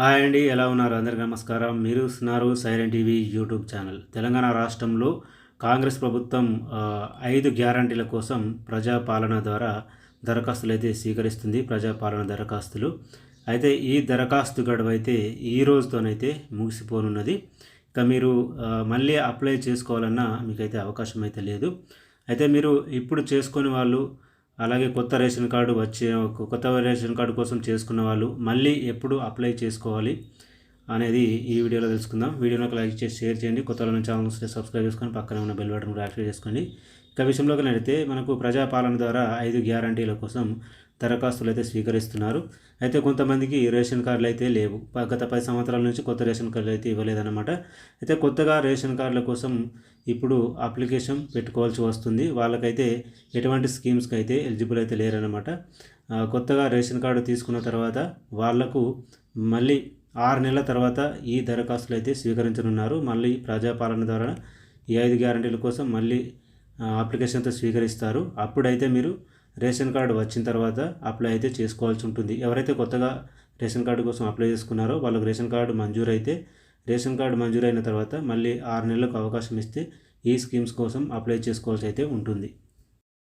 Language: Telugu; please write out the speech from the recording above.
హాయ్ అండి ఎలా ఉన్నారు? అందరికీ నమస్కారం. మీరు ఉన్నారు silent TV YouTube channel. Telangana రాష్ట్రంలో కాంగ్రెస్ ప్రభుత్వం ఐదు గ్యారంటీల కోసం ప్రజాపాలన ద్వారా దరఖాస్తులు అయితే స్వీకరిస్తుంది ప్రజాపాలన దరఖాస్తులు. అయితే ఈ దరఖాస్తు గడువు అయితే ఈ రోజుతోనైతే ముగిసిపోనున్నది. ఇక మీరు మళ్ళీ అప్లై చేసుకోవాలన్నా మీకైతే అవకాశం అయితే లేదు. అయితే మీరు ఇప్పుడు చేసుకునే వాళ్ళు అలాగే కొత్త రేషన్ కార్డు వచ్చే కొత్త రేషన్ కార్డు కోసం చేసుకున్న వాళ్ళు మళ్ళీ ఎప్పుడు అప్లై చేసుకోవాలి. అనేది ఈ వీడియోలో తెలుసుకుందాం. వీడియోలోకి లైక్ చేసి షేర్ చేయండి. కొత్త వాళ్ళ ఛానల్ వస్తే సబ్స్క్రైబ్ చేసుకొని పక్కనే ఉన్న బెల్ బటన్ కూడా యాక్టివేట్ చేసుకోండి. ఇక విషయంలోకి నడితే మనకు ప్రజాపాలన ద్వారా ఐదు గ్యారంటీల కోసం దరఖాస్తులు అయితే స్వీకరిస్తున్నారు. అయితే కొంతమందికి రేషన్ కార్డులు అయితే లేవు. గత పది సంవత్సరాల నుంచి కొత్త రేషన్ కార్డులు అయితే ఇవ్వలేదన్నమాట. అయితే కొత్తగా రేషన్ కార్డుల కోసం ఇప్పుడు అప్లికేషన్ పెట్టుకోవాల్సి వస్తుంది. వాళ్ళకైతే ఎటువంటి స్కీమ్స్కి అయితే ఎలిజిబుల్ అయితే లేరన్నమాట. కొత్తగా రేషన్ కార్డు తీసుకున్న తర్వాత వాళ్ళకు మళ్ళీ ఆరు నెలల తర్వాత ఈ దరఖాస్తులు అయితే స్వీకరించనున్నారు. మళ్ళీ ప్రజాపాలన ద్వారా ఈ ఐదు గ్యారంటీల కోసం మళ్ళీ అప్లికేషన్తో స్వీకరిస్తారు. అప్పుడైతే మీరు రేషన్ కార్డు వచ్చిన తర్వాత అప్లై అయితే చేసుకోవాల్సి ఉంటుంది. ఎవరైతే కొత్తగా రేషన్ కార్డు కోసం అప్లై చేసుకున్నారో వాళ్ళకి రేషన్ కార్డు మంజూరైతే రేషన్ కార్డు మంజూరైన తర్వాత మళ్ళీ ఆరు నెలలకు అవకాశం ఇస్తే ఈ స్కీమ్స్ కోసం అప్లై చేసుకోవాల్సి అయితే ఉంటుంది.